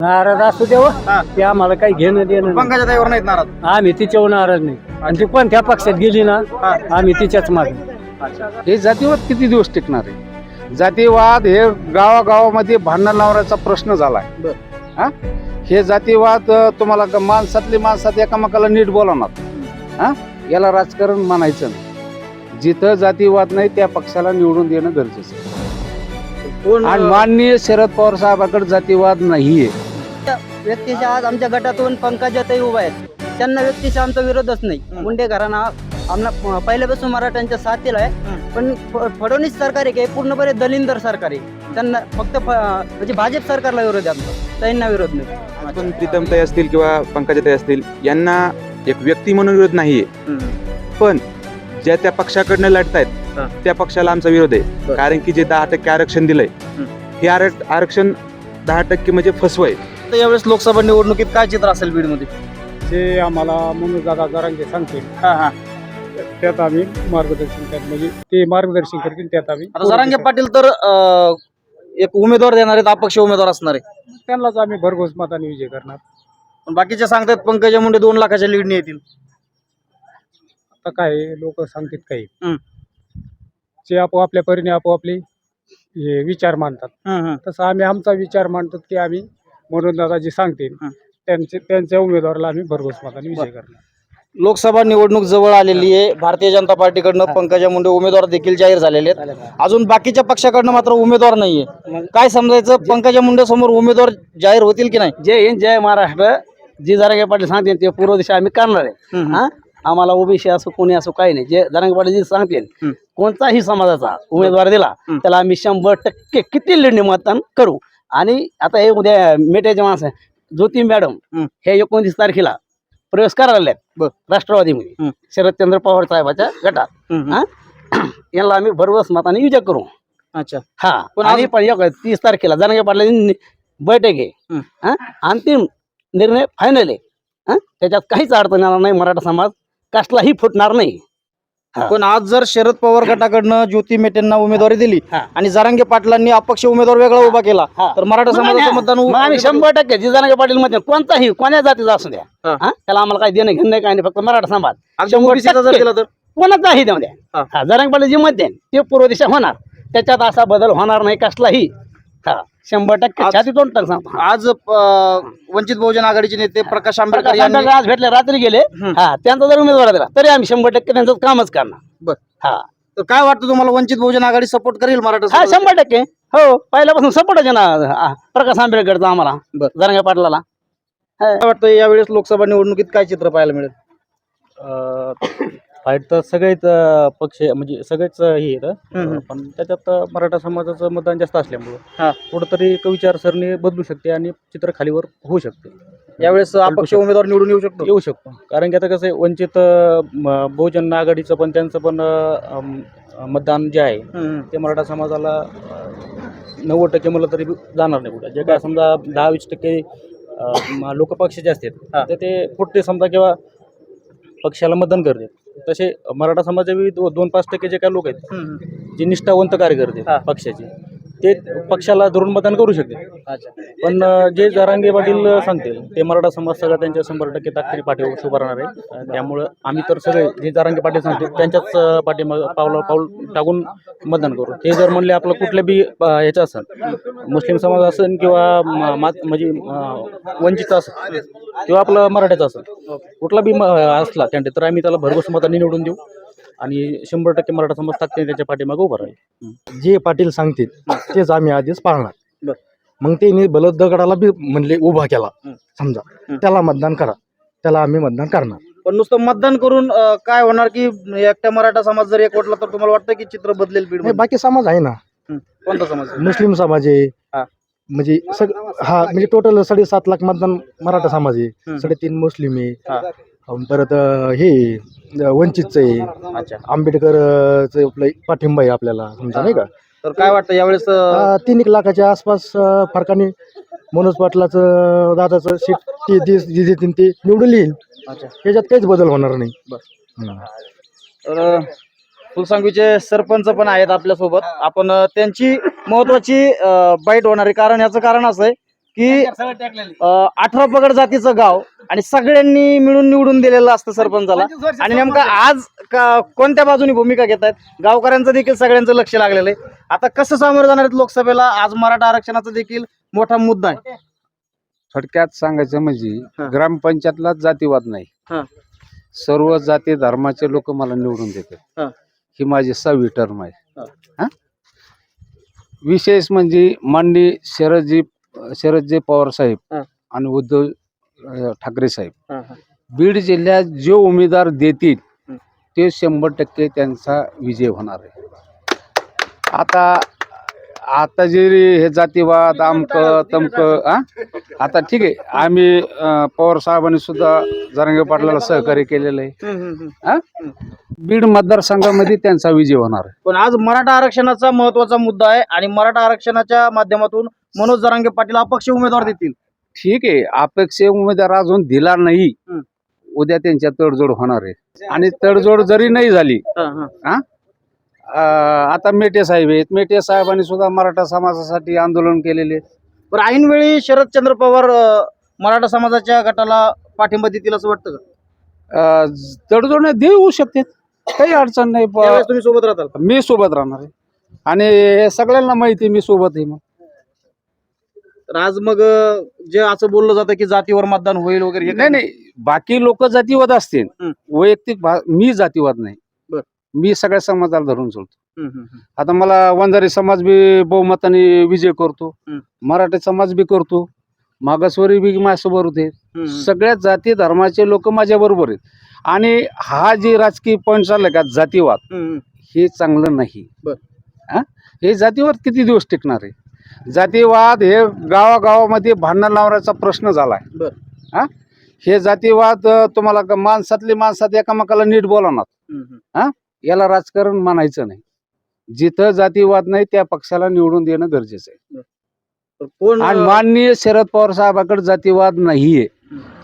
नाराज असू देव हा. ते आम्हाला काही घेणं देणं नाही. पंकजा ताईवर नाहीत नाराज? आम्ही तिच्यावर नाराज नाही. आणि ती कोणत्या पक्षात गेली ना हा. आम्ही तिच्याच मागे. हे जातीवाद किती दिवस टिकणार आहे? जातीवाद हे गावागावामध्ये भांडण लावण्याचा प्रश्न झालाय. बर. हा? हे जातीवाद अं, तुम्हाला ग- माणसातली माणसात एकामेकाला नीट बोलवणार. हा? याला राजकारण म्हणायचं नाही. जिथं जातीवाद नाही त्या पक्षाला निवडून देणं गरजेचं आहे. कोण आणि माननीय शरद पवार साहेबाकडे जातीवाद नाहीये. व्यक्तीच्या आज आमच्या गटातून पंकजाताई उभा आहेत त्यांना व्यक्तीचा आमचा विरोधच नाही. मुंडे घराणा आमना पहिल्यापासून मराठ्यांच्या साथीला आहे. पण फ- फडणवीस सरकार आहे की पूर्णपणे दलिंदर सरकार आहे त्यांना फक्त म्हणजे भाजप सरकारला विरोध आहे आमचा त्यांना विरोध नाही पण प्रीतमताई असतील किंवा पंकजाताई असतील यांना एक व्यक्ती म्हणून विरोध नाहीये पण ज्या त्या पक्षाकडनं लढतायत. त्या पक्षाला आमचा विरोध आहे. कारण की जे दहा टक्के आरक्षण दिलंय हं. हे आरक- आरक्षण दहा टक्के म्हणजे फसवय तर यावेळेस लोकसभा निवडणुकीत काय चित्र असेल बीडमध्ये? जे आम्हाला मनोज दादा जरांगे सांगतील. हा हा. त्यात आम्ही मार्गदर्शन करत. म्हणजे ते मार्गदर्शन करतील त्यात आम्ही आता जरांगे पाटील तर अं, एक उमेदवार देणार आहेत अपक्ष उमेदवार असणार आहे. त्यांनाच आम्ही भरघोस मताने विजय करणार. पण बाकीचे सांगतात पंकजा मुंडे दोन लाखाच्या लीडने येतील. आता काय लोक सांगतात काही. जे आपोआपल्या परीने आपोआपले हे विचार मांडतात. तसं आम्ही आमचा विचार मांडतो की आम्ही म्हणून दादा जे सांगतील. त्यांचे त्यांच्या उमेदवाराला आम्ही भरघोस मताने विजय करणार. लोकसभा निवडणूक जवळ आलेली आहे. भारतीय जनता पार्टीकडनं पंकजा मुंडे उमेदवार देखील जाहीर झालेले आहेत. अजून बाकीच्या पक्षाकडनं मात्र उमेदवार नाहीये. काय समजायचं? पंकजा मुंडे समोर उमेदवार जाहीर होतील की नाही? जय हिंद जय महाराष्ट्र. जी जरांगे पाटील सांगतील ते पूर्व दिशा आम्ही करणार आहे. हा? आम्हाला ओबीसी असो कोणी असो काही नाही. जे जरांगे पाटील जी सांगतील. कोणताही समाजाचा उमेदवार दिला. त्याला आम्ही शंभर टक्के किती लिंडी मतदान करू. आणि आता हे उद्या मेट्याचे माणसं. ज्योती मॅडम. हे एकोणतीस तारखेला प्रवेश करायला बर. राष्ट्रवादीमध्ये. शरदचंद्र पवार साहेबाच्या गटात हा? यांना आम्ही भरवस मताने विजय करू अच्छा हा पण एक तीस तारखेला जरांगे पाटलांची बैठक आहे? अंतिम निर्णय फायनल आहे हा? त्याच्यात काहीच अडचण येणार नाही मराठा समाज कसलाही फुटणार नाही. पण आज जर शरद पवार गटाकडनं ज्योती मेटेंना उमेदवारी दिली. आणि जरांगे पाटलांनी अपक्ष उमेदवार वेगळा उभा केला. तर मराठा समाजाचं मतदान आम्ही शंभर टक्के जी जरांगे पाटील मध्ये कोणताही कोण्या जातीचा असू द्या? त्याला आम्हाला काही देणं घेणं नाही काही नाही फक्त मराठा समाज. जर. केला तर? कोणाचाही देऊ द्या. जरांगे पाटील जे मत ते पूर्व दिशा होणार. त्याच्यात असा बदल होणार नाही कसलाही. हा. शंभर टक्के. आज- छाती तोंड सांगतो आज अं, वंचित बहुजन आघाडीचे नेते प्रकाश आंबेडकर प्रकाश यांनी आंबेडकर आज भेटले रात्री गेले. हं. हा त्यांचा जर उमेदवार दिला तरी आम्ही शंभर टक्के त्यांचं कामच करणार. बर. हा. तर काय वाटतं तुम्हाला वंचित बहुजन आघाडी सपोर्ट करेल मराठा हा समाजाला? शंभर टक्के. हो पहिल्यापासून सपोर्ट आहे ना हा, प्रकाश आंबेडकरचा आम्हाला. बर. जरंगे पाटलाला. काय वाटतं यावेळेस लोकसभा निवडणुकीत काय चित्र पाहायला मिळेल? फाईट तर सगळेच अं, पक्ष म्हणजे सगळेच अं, हे येतं. पण त्याच्यात अं, मराठा समाजाचं मतदान जास्त असल्यामुळं हा. कुठंतरी एक विचारसरणी बदलू शकते आणि चित्र खालीवर होऊ शकते यावेळेस अपक्ष उमेदवार निवडून येऊ शकतो येऊ शकतो कारण की आता कसं आहे वंचित अं, म- बहुजन आघाडीचं पण त्यांचं पण अं, अं, मतदान जे आहे हम्म. ते मराठा समाजाला अं, नव्वद टक्के मला तरी जाणार नाही कुठं जे काय समजा दहा वीस टक्के लोक पक्षाचे हा. असतात तर ते फुटते समजा किंवा पक्षाला मतदान करते तसे मराठा समाजावी दो- दोन पाच टक्के जे काही लोक आहेत. जे निष्ठावंत कार्यकर्ते. पक्षाचे ते पक्षाला धरून मतदान करू शकते. अच्छा. पण जे जरांगे पाटील सांगतील ते मराठा समाज सगळा त्यांच्या शंभर टक्के ताकदी पाठीवर उभा राहणार आहे. त्यामुळं आम्ही तर सगळे जे जरांगे पाटील सांगतील त्यांच्याच पाठीमाग पावलं पाऊल टाकून मतदान करू. ते जर म्हणले आपलं कुठल्या बी ह्याचं असेल मुस्लिम समाज असेल किंवा म- मात म्हणजे अं, वंचितचं असेल किंवा आपलं मराठ्याचं असेल कुठला बी म- असला कॅन्डिडेट तर आम्ही त्याला भरघोस मतांनी निवडून देऊ. आणि शंभर टक्के मराठा समाज ताकदीने त्याच्या पाठीमागे उभा राहील. जे पाटील सांगतील तेच आम्ही आधीच पाळणार. मग त्यांनी बलद दगडाला बी म्हणले उभा केला. समजा. त्याला मतदान करा. त्याला आम्ही मतदान करणार. पण नुसतं मतदान करून काय होणार की एकट्या मराठा समाज जर एक वटला तर तुम्हाला वाटतं की चित्र बदलेल बीड बाकी समाज आहे ना. कोणता समाज मुस्लिम समाज आहे. हा. म्हणजे सग हा म्हणजे टोटल साडेसात लाख मतदान मराठा समाज आहे. साडेतीन मुस्लिम आहे. परत हे वंचितचं आहे. अच्छा. आंबेडकरचं आपलं पाठिंबा आहे आपल्याला समजा नाही का? तर काय वाटतं यावेळेस अं, अं, तीन एक लाखाच्या आसपास अं, फरकाने मनोज पाटलाचं दादाचं सीट ते जे- जे देतील ते निवडून येईल. अच्छा. त्याच्यात काहीच बदल होणार नाही. तर फुलसांगवीचे सरपंच पण आहेत आपल्यासोबत. आपण अं, त्यांची महत्वाची बाईट होणार आहे कारण याचं कारण असं आहे की अठरा पगड जातीचं गाव आणि सगळ्यांनी मिळून निवडून दिलेलं असतं सरपंचाला. आणि नेमका आज का- कोणत्या बाजूनी भूमिका घेत आहेत? गावकऱ्यांचं देखील सगळ्यांचं लक्ष लागलेलं आहे. आता कसं सामोरं जाणार आहेत लोकसभेला? आज मराठा आरक्षणाचा देखील मोठा मुद्दा आहे. थोडक्यात सांगायचं म्हणजे हा. ग्रामपंचायतलाच जातीवाद नाही. हा. सर्व जाती धर्माचे लोक मला निवडून. देतात. ही. माझी सहावी टर्म आहे? विशेष म्हणजे माननी शरदजी शरदजी पवार साहेब. आणि उद्धव अं, ठाकरे साहेब बीड जिल्ह्यात जे उमेदवार देतील. ते शंभर टक्के त्यांचा विजय होणार आहे आता आता जे हे जातीवाद आमक तमक आ? आता ठीक आहे. आम्ही अं, पवार साहेबांनी सुद्धा जरांगे पाटलाला सहकार्य केलेलं आहे. बीड मतदारसंघामध्ये त्यांचा विजय होणार आहे. पण आज मराठा आरक्षणाचा महत्त्वाचा मुद्दा आहे आणि मराठा आरक्षणाच्या माध्यमातून मनोज जरांगे पाटील अपक्ष उमेदवार देतील. ठीक आहे. अपेक्षे उमेदवार अजून दिला नाही. हं. उद्या त्यांच्या तडजोड होणार आहे. आणि तडजोड जरी नाही झाली अं, आता मेटे साहेब आहेत मेटे साहेबांनी सुद्धा मराठा समाजासाठी आंदोलन केलेले. पण ऐनवेळी शरदचंद्र पवार अं, मराठा समाजाच्या गटाला पाठिंबा देतील असं वाटतं का तडजोड नाही देऊ शकते काही अडचण नाही प- त्यावेळेस तुम्ही सोबत राहताल का? मी सोबत राहणार आहे आणि हे सगळ्यांना माहिती आहे मी सोबत आहे मग तर आज मग अं, जे असं बोललं जातं की जातीवर मतदान होईल वगैरे हे नाही नाही बाकी लोक जातीवाद असतील हं. वैयक्तिक भा- मी जातीवाद नाही बर. मी सगळ्या समाजाला धरून चालतो. आता मला वंजारी समाज बी बहुमताने विजय करतो. मराठी समाज बी करतो मागासवर्गीय बी माझ्यासोबत होते. सगळ्या जाती धर्माचे लोक माझ्या बरोबर आहेत आणि हा जे राजकीय पॉईंट चाललाय का जातीवाद. हे चांगलं नाही बर. हा? हे जातीवाद किती दिवस टिकणार आहे जातीवाद हे गावागावामध्ये भांडण लावण्याचा प्रश्न झालाय बर. हा हे जातीवाद अं, तुम्हाला माणसातली माणसात एकामेकाला नीट बोलवणार. याला राजकारण म्हणायचं नाही. जिथं जातीवाद नाही त्या पक्षाला निवडून देणं गरजेचं आहे. आणि माननीय शरद पवार साहेबाकडे जातीवाद नाहीये.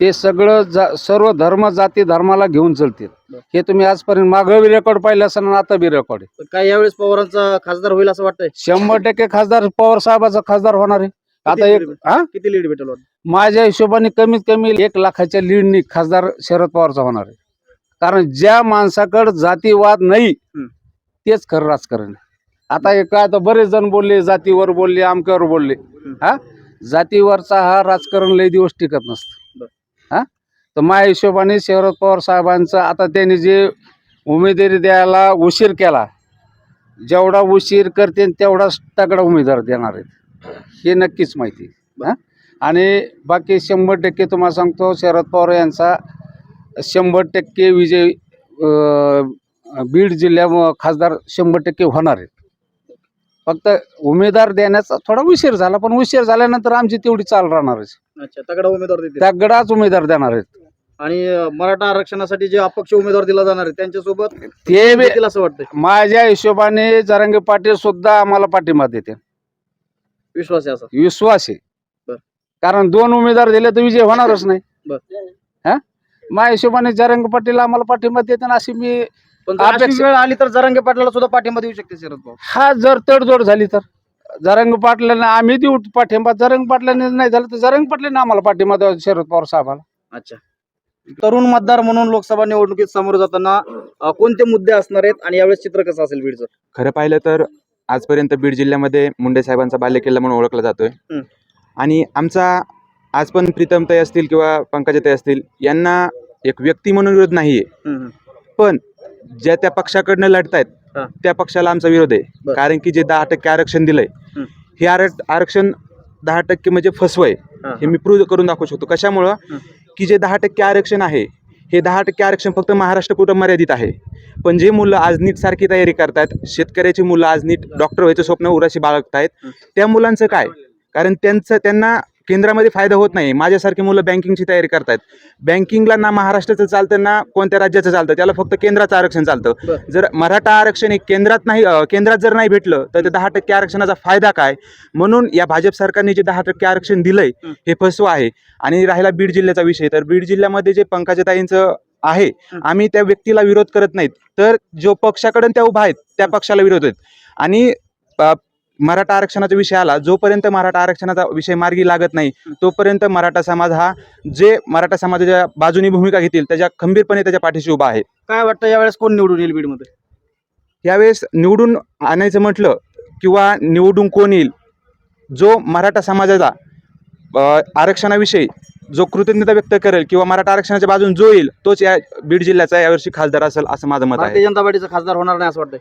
ते सगळं जा- सर्व धर्म जाती धर्माला घेऊन चालतील. हे तुम्ही आजपर्यंत मागं बी रेकॉर्ड पाहिलं असेल आता बी रेकॉर्ड आहे. काय यावेळेस पवारांचा खासदार होईल असं वाटतंय? शंभर टक्के खासदार पवार साहेबाचा खासदार होणार आहे. आता एक हा? किती लीड भेटेल? माझ्या हिशोबाने कमीत कमी एक लाखाच्या लीडनी खासदार शरद पवारचा होणार आहे. कारण ज्या माणसाकडे जातीवाद नाही. तेच खरं राजकारण आहे. आता हे काय तर बरेच जण बोलले जातीवर बोलले आमक्यावर बोलले हा जातीवरचा हा राजकारण लय दिवस टिकत नसतं. हा तर माझ्या हिशोबाने शरद पवार साहेबांचं आता त्यांनी जे उमेदवारी द्यायला उशीर केला जेवढा उशीर करते तेवढाच तगडा उमेदवार देणार आहेत हे नक्कीच माहिती आहे. हा आणि बाकी शंभर टक्के तुम्हाला सांगतो शरद पवार यांचा शंभर टक्के विजय बीड जिल्ह्या खासदार शंभर टक्के होणार आहेत. फक्त उमेदवार देण्याचा थोडा उशीर झाला पण उशीर झाल्यानंतर आमची तेवढी चाल राहणारच अच्छा तगडा उमेदवार देतील. त्या गडाच उमेदवार देणार आहेत. आणि मराठा आरक्षणासाठी जे अपक्ष उमेदवार दिला जाणार आहे त्यांच्यासोबत ते देतील असं वाटतंय? माझ्या हिशोबाने जरांगे पाटील सुद्धा आम्हाला पाठिंबा देते विश्वास आहे असा? विश्वास आहे. बर. कारण दोन उमेदवार दिले तर विजय होणारच नाही. बर. हा? माझ्या हिशोबाने जरंग पाटील आम्हाला पाठिंबा देते अशी मी पण जर अशी अपेक्षा- वेळ आली तर जरांगे पाटलाला सुद्धा पाठिंबा देऊ शकते शरद पवार. हा जर तडजोड झाली तर. जरंग पाटलांना आम्ही देऊ पाठिंबा. जरंग पाटलांनी नाही झालं तर जरंग पाटलांनी आम्हाला पाठिंबा द्यावा शरद पवार साहेबाला. अच्छा. तरुण मतदार म्हणून लोकसभा निवडणुकीत समोर जाताना अं, कोणते मुद्दे असणार आहेत आणि यावेळेस चित्र कसं असेल बीडचं? खरं पाहिलं तर आजपर्यंत बीड जिल्ह्यामध्ये मुंडे साहेबांचा बालेकिल्ला म्हणून ओळखला जातोय. हं. आणि आमचा आज पण प्रीतमताई असतील किंवा पंकजाताई असतील यांना एक व्यक्ती म्हणून विरोध नाहीये हम्म. पण ज्या त्या पक्षाकडनं लढतायत हा. त्या पक्षाला आमचा विरोध आहे बरं. कारण की जे दहा टक्के आरक्षण दिलंय हं. हे आरक आरक्षण दहा टक्के म्हणजे फसवय हा, हे मी प्रूव्ह करून दाखवू शकतो कशामुळं. की जे दहा टक्के आरक्षण आहे हे दहा टक्के आरक्षण फक्त महाराष्ट्र कुटुंब मर्यादित आहे पण जे मुलं आज नीट सारखी तयारी करतायत शेतकऱ्याची मुलं आज नीट डॉक्टर व्हायचं स्वप्न उराशी बाळगतायत. त्या मुलांचं काय कारण त्यांचं त्यांना केंद्रामध्ये फायदा होत नाही. माझ्यासारखी मुलं बँकिंगची तयारी करतायत. बँकिंगला ना महाराष्ट्राचं चालतं ना कोणत्या राज्याचं चालतं त्याला फक्त केंद्राचं आरक्षण चालतं. जर मराठा आरक्षण हे केंद्रात नाही केंद्रात जर नाही भेटलं तर ते दहा टक्के आरक्षणाचा फायदा काय? म्हणून या भाजप सरकारने जे दहा टक्के आरक्षण दिलंय हं. फसवं आहे. आणि राहिला बीड जिल्ह्याचा विषय. तर बीड जिल्ह्यामध्ये जे पंकजाताईंचं आहे. आम्ही त्या व्यक्तीला विरोध करत नाहीत. तर जो पक्षाकडून त्या उभा आहेत त्या पक्षाला विरोध आहेत. आणि मराठा आरक्षणाचा विषय आला जोपर्यंत मराठा आरक्षणाचा विषय मार्गी लागत नाही तोपर्यंत मराठा समाज हा जे मराठा समाजाच्या बाजूनी भूमिका घेतील त्याच्या खंबीरपणे त्याच्या पाठीशी उभा आहे. काय वाटतं यावेळेस कोण निवडून येईल बीडमध्ये? यावेळेस निवडून आणायचं म्हटलं किंवा निवडून कोण येईल जो मराठा समाजाचा आरक्षणाविषयी जो कृतज्ञता व्यक्त करेल किंवा मराठा आरक्षणाच्या बाजून जो येईल तोच या बीड जिल्ह्याचा यावर्षी खासदार असेल असं माझं मत आहे. जनता पार्टीचा खासदार होणार नाही असं वाटतंय.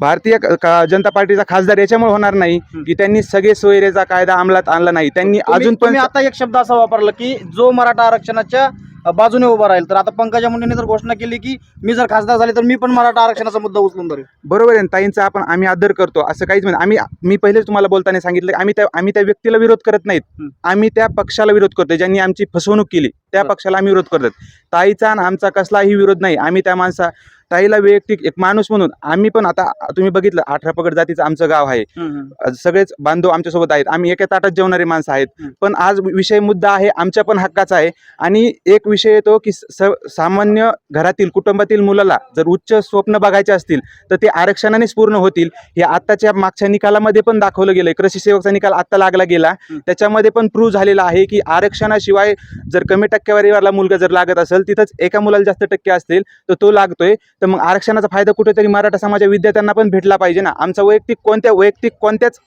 भारतीय क- जनता पार्टीचा खासदार याच्यामुळे होणार नाही की त्यांनी सगळे सोयरेचा कायदा अंमलात आणला नाही. त्यांनी अजून पण आता एक शब्द असा वापरला की जो मराठा आरक्षणाच्या बाजूने उभा राहील तर आता पंकजा मुंडेंनी जर घोषणा केली की मी जर खासदार झाले तर मी पण मराठा आरक्षणाचा मुद्दा उचलून धरेल. बरोबर आहे ना, ताईंचा आपण आम्ही आदर करतो असं काहीच नाही आम्ही मी पहिलेच तुम्हाला बोलताना सांगितलं की आम्ही त्या आम्ही त्या व्यक्तीला विरोध करत नाहीत. आम्ही त्या पक्षाला विरोध करतो ज्यांनी आमची फसवणूक केली त्या. पक्षाला आम्ही विरोध करतात ताईचा आणि आमचा कसलाही विरोध नाही आम्ही त्या माणसा ताईला वैयक्तिक एक माणूस म्हणून आम्ही पण आता तुम्ही बघितलं अठरा पगड जातीचं आमचं गाव आहे. सगळेच बांधव आमच्यासोबत आहेत. आम्ही एका ताटात जेवणारे माणसं आहेत. पण आज विषय मुद्दा आहे आमच्या पण हक्काचा आहे. आणि एक विषय येतो की सामान्य घरातील कुटुंबातील मुलाला जर उच्च स्वप्न बघायचे असतील तर ते आरक्षणानेच पूर्ण होतील. हे आत्ताच्या मागच्या निकालामध्ये पण दाखवलं गेलंय. कृषी सेवकचा निकाल आत्ता लागला गेला. त्याच्यामध्ये पण प्रूव्ह झालेला आहे की आरक्षणाशिवाय जर कमी टक्केवारीवाला मुलगा जर लागत असेल तिथंच एका मुलाला जास्त टक्के असतील तर तो लागतोय. तर मग आरक्षणाचा फायदा कुठेतरी मराठा समाजा विद्यार्थ्यांना पण भेटला पाहिजे ना. आमचा वैयक्तिक कोणत्या वैयक्तिक कोणत्याच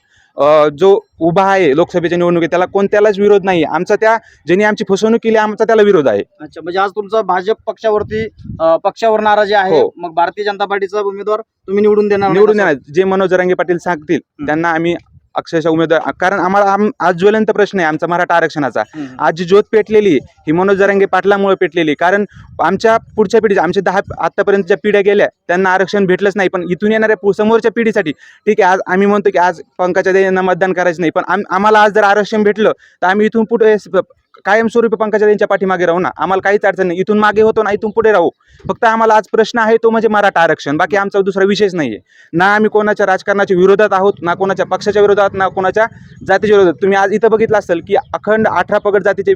जो उभा आहे लोकसभेच्या निवडणुकीत त्याला कोणत्यालाच विरोध नाही आमचा त्या ज्यांनी आमची फसवणूक केली आमचा त्याला विरोध आहे. अच्छा म्हणजे आज तुमचा भाजप पक्षावरती पक्षावर नाराजी आहे. हो. मग भारतीय जनता पार्टीचा उमेदवार तुम्ही निवडून देणार निवडून येणार जे मनोज जरांगे पाटील सांगतील त्यांना आम्ही अक्षरशः उमेदवार कारण आम्हाला आम- आज ज्वलंत प्रश्न आहे आमचा मराठा आरक्षणाचा. आज जी ज्योत पेटलेली ही मनोज जरांगे पाटलामुळे पेटलेली. कारण आमच्या पुढच्या पिढीच्या आमच्या दहा आतापर्यंतच्या पिढ्या गेल्या त्यांना आरक्षण भेटलंच नाही पण इथून येणाऱ्या समोरच्या पिढीसाठी ठीक आहे आज आम्ही म्हणतो की आज पंकजा यांना मतदान करायचं नाही पण आम- आम्हाला आज जर आरक्षण भेटलं तर आम्ही इथून पुढे कायमस्वरूपी पंकजा यांच्या पाठीमागे राहू ना. आम्हाला काहीच अडचण नाही. इथून मागे होतो ना इथून पुढे राहू. फक्त आम्हाला आज प्रश्न आहे तो म्हणजे मराठा आरक्षण. बाकी आमचा दुसरा विषयच नाहीये. ना आम्ही कोणाच्या राजकारणाच्या विरोधात आहोत ना कोणाच्या पक्षाच्या विरोधात ना कोणाच्या जातीच्या विरोधात. तुम्ही आज इथं बघितलं असेल की अखंड अठरा पगड जातीचे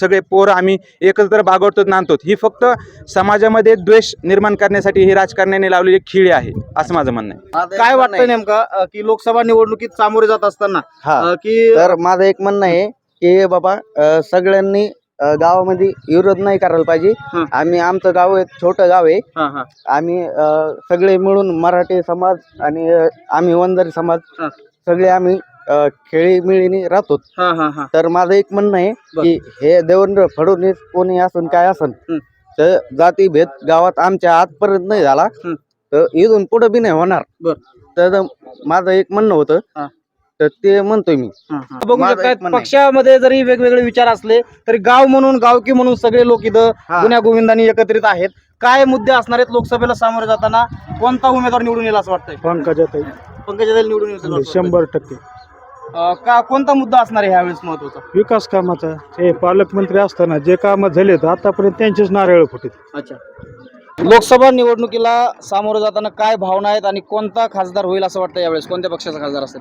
सगळे पोरं आम्ही एकत्र बागवतो नांदतो. ही फक्त समाजामध्ये द्वेष निर्माण करण्यासाठी ही राजकारण्याने लावलेली खिळे आहे असं माझं म्हणणं आहे. काय वाटतंय नेमका की लोकसभा निवडणुकीत सामोरे जात असताना की तर माझं एक म्हणणं आहे की बाबा अ, सगळ्यांनी अ, गावामध्ये विरोध नाही करायला पाहिजे हं. आम्ही आमचं गाव एक छोटं गाव आहे हा, हा. आम्ही अ, सगळे मिळून मराठी समाज आणि अ, आम्ही वंजारी समाज हं. सगळे आम्ही अ, खेळी मिळीने राहतो हा, हा, हा. तर माझं एक म्हणणं आहे. की हे देवेंद्र फडणवीस कोणी असून काय असन हं. तर जातीभेद गावात आमच्या आजपर्यंत नाही झाला हं. तर इथून पुढे बी नाही होणार बर. तर माझं एक म्हणणं हा. तर ते म्हणतोय मी. हा, हा. बघू माझं शकताय एक म्हणणं आहे. पक्षामध्ये जरी वेगवेगळे विचार असले तरी गाव म्हणून गावकी म्हणून सगळे लोक इथं हा. गुन्ह्या गोविंदांनी एकत्रित आहेत. काय मुद्दे असणार आहेत लोकसभेला सामोरे जाताना? कोणता उमेदवार निवडून येईल असं वाटतंय? पंकजाताई पंकजा निवडून येईल असं वाटतंय. शंभर टक्के. अ, का कोणता मुद्दा असणार आहे ह्यावेळेस महत्त्वाचा? विकास कामाचा. हे पालकमंत्री असताना जे कामं झालेत आतापर्यंत त्यांचेच नारळ फुटीत अच्छा. लोकसभा निवडणुकीला सामोरं जाताना काय भावना आहेत आणि कोणता खासदार होईल असं वाटतं यावेळेस? कोणत्या पक्षाचा खासदार असेल?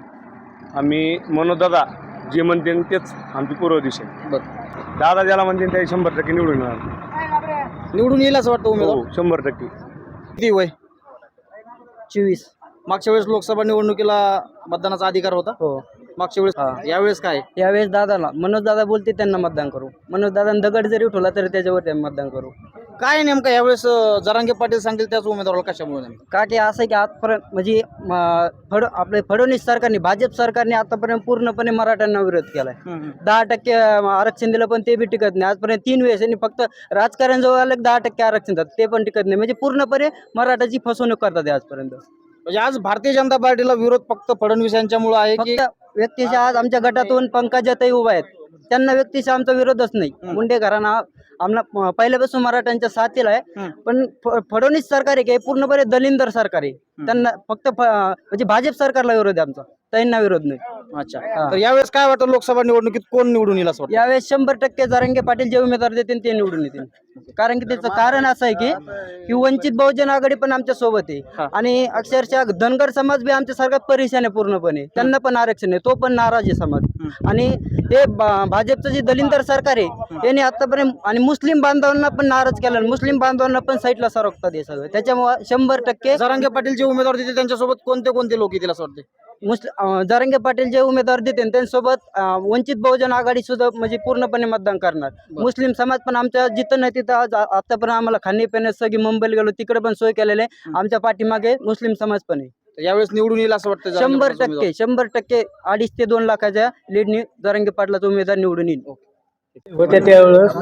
आम्ही मनोदादा जे म्हणते तेच आमची पूर्व दिशा. बरं. दादा ज्याला म्हणते ते शंभर टक्के निवडून येणार. निवडून येईल असं वाटतं उमेदवार? हो शंभर टक्के. किती वय? चोवीस. मागच्या वेळेस लोकसभा निवडणुकीला मतदानाचा अधिकार होता? हो. मागच्या वेळेस यावेळेस काय? यावेळेस दादाला मनोज दादा बोलते त्यांना मतदान करू. मनोज दादा दगड जरी उठवला तरी त्याच्यावर त्यांना मतदान करू. काय नेमकं यावेळेस जरांगे पाटील सांगतील त्याच उमेदवाराला कशामुळे नेमकं? का की असं आहे की आजपर्यंत म्हणजे म, फड आपले फडणवीस सरकारने भाजप सरकारने आतापर्यंत पूर्णपणे मराठ्यांना विरोध केलाय. दहा टक्के अं, आरक्षण दिलं पण ते बी टिकत नाही. आजपर्यंत तीन वेळेस यांनी फक्त राजकारण जवळ आलं की दहा टक्के आरक्षण देतात. ते पण टिकत नाही. म्हणजे पूर्णपणे मराठाची फसवणूक करतात हे आजपर्यंत. म्हणजे आज भारतीय जनता पार्टीला विरोध फक्त फडणवीस यांच्यामुळे आहे की फक्त व्यक्तीच्या आज आमच्या गटातून पंकजाताई उभा आहेत त्यांना व्यक्तीचा आमचा विरोधच नाही. मुंडे घराणा आमला म- पहिल्यापासून मराठ्यांच्या साथीला आहे. पण फडणवीस सरकार आहे की पूर्णपणे दलिंदर सरकार आहे. त्यांना फक्त म्हणजे भाजप सरकारला विरोध आहे आमचा. त्यांना विरोध नाही. अच्छा. हा. तर यावेळेस काय वाटतं लोकसभा निवडणुकीत कोण निवडून येईल असं वाटतं? यावेळेस शंभर टक्के जारंगे पाटील जे उमेदवार देतील ते निवडून येतील. कारण की त्याचं कारण असं आहे की की वंचित बहुजन आघाडी पण आमच्यासोबत हा. आहे आणि अक्षरशः धनगर समाज बी आमच्या सारखा परेशान आहे पूर्णपणे. त्यांना पण आरक्षण आहे तो पण नाराज आहे समाज. आणि हे भा- भाजपचं जे दलिंदर सरकार आहे यांनी आतापर्यंत आणि मुस्लिम बांधवांना पण नाराज केलं आणि मुस्लिम बांधवांना पण साईडला सरकतात हे सगळं. त्याच्यामुळे शंभर टक्के जरांगे पाटील जे उमेदवार देते त्यांच्यासोबत कोणते कोणते लोक येतील असं वाटतं मुस्लिम जरांगे पाटील जे उमेदवार देतील त्यांच्यासोबत वंचित बहुजन आघाडी सुद्धा म्हणजे पूर्णपणे मतदान करणार. मुस्लिम समाज पण आमच्या जिथं नाही तिथं आज आतापर्यंत आम्हाला खाणे पिण्यास सगळी मुंबईला गेलो तिकडे पण सोय केलेली आहे. आमच्या पाठीमागे मुस्लिम समाज पण आहे. यावेळेस निवडून येईल असं वाटतं शंभर टक्के शंभर टक्के अडीच ते दोन लाखाच्या लीडनी जरांगे पाटलाचा उमेदवार निवडून येईल. होत्या त्यावेळेस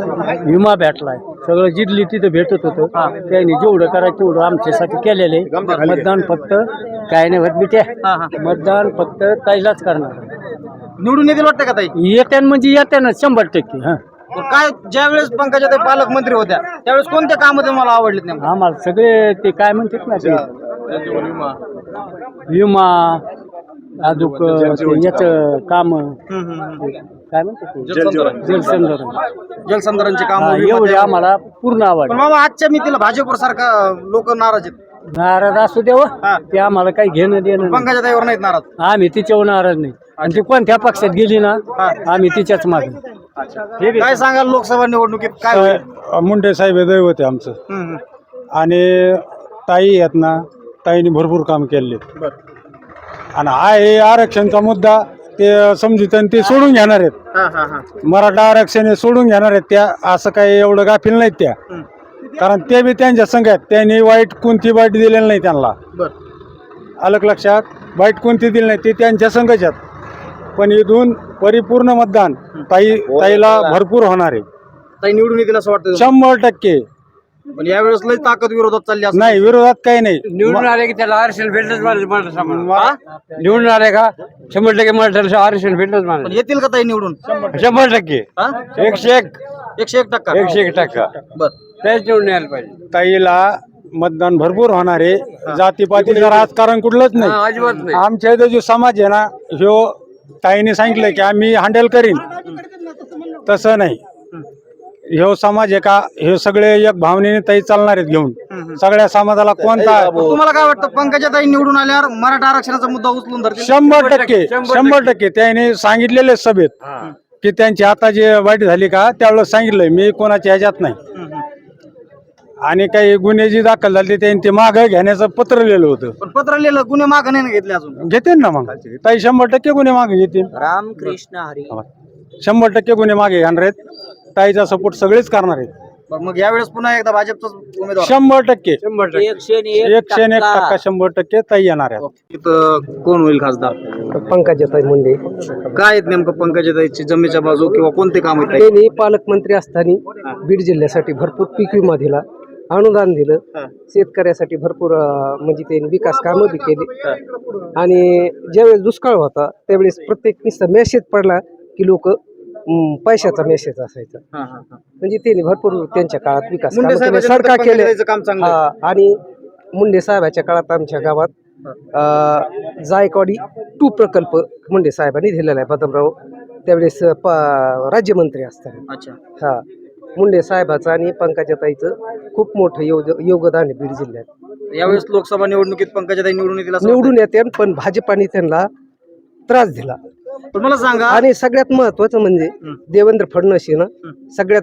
विमा भेटलाय. सगळं जिथली तिथं भेटत होतं त्यांनी जेवढं करायचं तेवढं आमच्यासाठी केलेलं आहे. मतदान फक्त काय नाही होत बिट्या. मतदान फक्त ताईलाच करणार निवडून येतील वाटतं का ताई? येत्या म्हणजे येत्या शंभर टक्के हा. पण काय ज्या वेळेस पंकजा ताई पालकमंत्री होत्या त्यावेळेस कोणते काम तुम्हाला आवडलेत नेमकं? आम्हाला सगळे ते काय म्हणतात ना ते? विमा अजून याच काम. काय म्हणतात ते? जलसंधारण. जलसंधारणचे काम हा, एवढे आम्हाला पूर्ण आवड. पण मामा आजच्या मितीला भाजपवर सारखा लोक नाराज आहेत. नाराज असू हा. देवा ते आम्हाला काही घेणं देणं नाही. पंकजा ताईवर नाहीत नाराज. आम्ही तिच्यावर नाराज नाही. आणि ती कोणत्या पक्षात गेली ना आम्ही तिच्याच मागे. काय सांगाल लोकसभा निवडणुकीत? काय होईल? मुंडे साहेब हे दैवत आहे आमचं. हम्म, हम्म. आणि ताई आहेत ना ताईने भरपूर काम केले बरं. आणि हा हे आरक्षणचा मुद्दा ते समजूत आणि ते सोडून घेणार आहेत. हा, हा, हा. मराठा आरक्षण हे सोडून घेणार आहेत त्या असं काही एवढं गाफील नाहीत त्या. कारण ते बी त्यांच्या संघ आहेत. त्यांनी वाईट कोणती वाईट दिलेलं नाही त्यांना. बरं. अलग लक्षात? वाईट कोणती दिली नाही ते त्यांच्या संघच आहेत. पण इथून परिपूर्ण मतदान ताई ताईला भरपूर होणार आहे. ताई निवडून येतील असं वाटतं शंभर टक्के. पण यावेळेस लई ताकद विरोधात चालली असं नाही विरोधात काही नाही. निवडून आले की त्याला आरक्षण भेटलंच निवडून आले का? शंभर टक्के मराठ्याला आरक्षण भेटलंच पण मला येतील का ताई निवडून? शंभर टक्के. हा? एकशे एक. एकशे एक टक्का. एकशे एक टक्का. बर. त्याच निवडून यायला पाहिजे. ताईला मतदान भरपूर होणार आहे. जातीपातीचं राजकारण कुठलंच नाही. अजिबात नाही. आमच्या इथं जो समाज आहे ना ह्यो ताईने सांगितलं की आम्ही हँडल करीन. तसं नाही. ह्यो समाज आहे का? हे सगळे एक भावनेने ताई चालणार आहेत घेऊन. सगळ्या समाजाला कोणता तुम्हाला काय वाटतं पंकजा ताई निवडून आल्यावर मराठा आरक्षणाचा मुद्दा उचलून धरतील? शंभर टक्के शंभर टक्के. त्याने सांगितलेले सभेत की त्यांची आता जे वाईट झाली का त्यावेळेस सांगितलंय. मी कोणाच्या ह्याच्यात नाही. आणि काही गुन्हे जी दाखल झाले त्यांनी ते मागं घेण्याचं पत्र लिहिलं होतं. पण पत्र लिहिलं गुन्हे मागे नाही घेतले अजून? घेतील ना मग. ताई शंभर टक्के गुन्हे मागे घेतील. रामकृष्ण हरी. शंभर टक्के गुन्हे मागे घेणार आहेत. ताईचा सपोर्ट सगळेच करणार आहेत. बरं, मग यावेळेस पुन्हा एकदा भाजपचाच उमेदवार. शंभर टक्के. शंभर टक्के. एकशे एकशे एक टक्का. शंभर टक्के ताई येणार आहेत. इथं कोण होईल खासदार? पंकजाताई मुंडे. काय आहेत नेमकं पंकजा ताईची जमीच्या बाजू किंवा कोणते काम आहेत ताई? त्यांनी पालकमंत्री असताना बीड जिल्ह्यासाठी भरपूर पीक विमा दिला अनुदान दिलं शेतकऱ्यासाठी भरपूर अं, म्हणजे त्यांनी विकास कामं बी केली. आणि ज्यावेळेस दुष्काळ होता त्यावेळेस प्रत्येक नुसतं मेसेज पडला की लोक पैशाचा मेसेज असायचा. हा, हा, हा. म्हणजे त्यांनी भरपूर त्यांच्या काळात विकास मुंडे कामं केले साहेबांच्या सरकार पंकजा केले. ताईचं काम चांगलं आहे. हा आणि मुंडे साहेबाच्या काळात आमच्या गावात जायकवाडी टू प्रकल्प मुंडे साहेबांनी दिलेला आहे बदमराव. त्यावेळेस राज्यमंत्री असताना. अच्छा. हा. मुंडे साहेबाचं आणि पंकजाताईचं खूप मोठं योग योगदान आहे बीड जिल्ह्यात. यावेळेस लोकसभा निवडणुकीत पंकजा ताई निवडून निवडून येते पण भाजपाने त्यांना त्रास दिला? पण मला सांगा आणि सगळ्यात महत्वाचं म्हणजे देवेंद्र फडणवीसनं सगळ्यात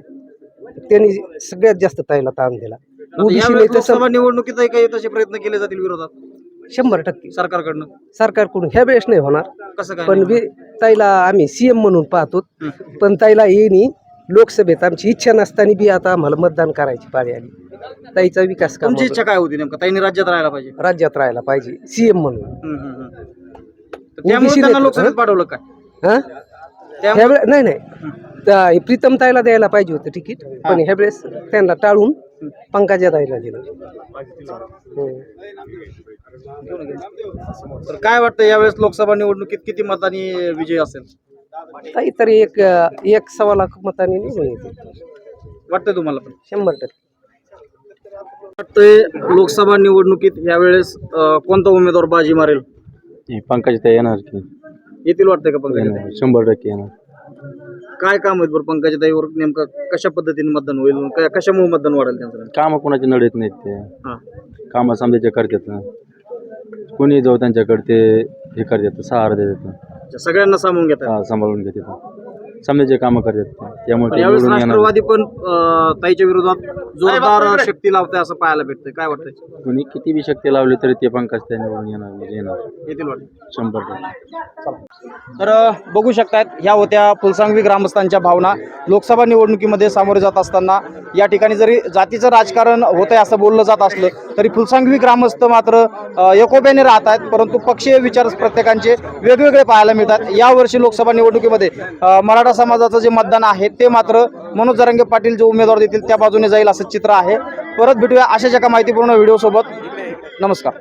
त्यांनी सगळ्यात जास्त ताईला ताण दिला. ओबीसी यावेळेस लोकसभा निवडणुकीत काही तसे प्रयत्न केले जातील विरोधात? शंभर टक्के. सरकारकडनं? सरकारकडून ह्या वेळेस नाही होणार. कसं काय पण नाही? वी- ताईला आम्ही सीएम म्हणून पाहतो. पण ताईला येईनी लोकसभेत आमची इच्छा नसताना बी आता आम्हाला मतदान करायची पाळी आली. ताईचा विकास तुमची इच्छा काय होती नेमकं? ताईने राज्यात राहायला पाहिजे. राज्यात राहायला पाहिजे. सीएम म्हणून. हम्म, हम्म, हम्म. त्यामुळे त्यांना लोकसभेत? पाठवलं काय हा? त्यामुळे नाही नाही. प्रीतम ताईला द्यायला पाहिजे होतं तिकीट पण ह्या वेळेस त्यांना टाळून पंकजा ताईला दिलं. हम्म. तर काय वाटतं यावेळेस लोकसभा निवडणुकीत किती मतांनी विजय असेल? ताई तरी एक एक सव्वा लाख मतांनी निघून येते वाटतंय तुम्हाला पण? शंभर टक्के. वाटतंय लोकसभा निवडणुकीत यावेळेस अं, कोणता उमेदवार बाजी मारेल? पंकज येणार की. येतील वाटतंय का पंकजा? शंभर टक्के येणार. काय काम आहेत बरं पंकजा ताईवर नेमकं कशा पद्धतीने मतदान होईल? क- कशामुळे मतदान वाढेल त्यांचं? कामं कोणाचे नडत नाहीत ते. हा. कामं समजायचे करतात ना. कोणी जाऊ त्यांच्याकडे ते हे करतात सहारा देतात. अच्छा, सगळ्यांना सामावून घेतात. हा सांभाळून घेतात. समजायचे कामं करतात त्यामुळे पण यावेळेस राष्ट्रवादी पण अं, ताईच्या विरोधात जोरदार शक्ती लावते असं पाहायला भेटतंय. काय वाटतंय? कोणी किती बी शक्ती लावली तरी ते पंकज त्या निवडून येणार येणार. वाटतं. शंभर टक्के. तर अ, बघू शकतात ह्या होत्या फुलसांगवी ग्रामस्थांच्या भावना. लोकसभा निवडणुकीमध्ये सामोरे जात असताना या ठिकाणी जरी जातीचं राजकारण होतंय असं बोललं जात असलं तरी फुलसांगवी ग्रामस्थ मात्र अ, एकोप्याने राहत आहेत परंतु पक्षीय विचार प्रत्येकांचे वेगवेगळे पाहायला मिळतात. यावर्षी लोकसभा निवडणुकीमध्ये अ, मराठा समाजाचं जे मतदान आहे ते मात्र मनोज जरांगे पाटील जे उमेदवार देतील त्या बाजूने जाईल असं चित्र आहे. परत भेटूया अशाच एका माहितीपूर्ण व्हिडिओसोबत. नमस्कार.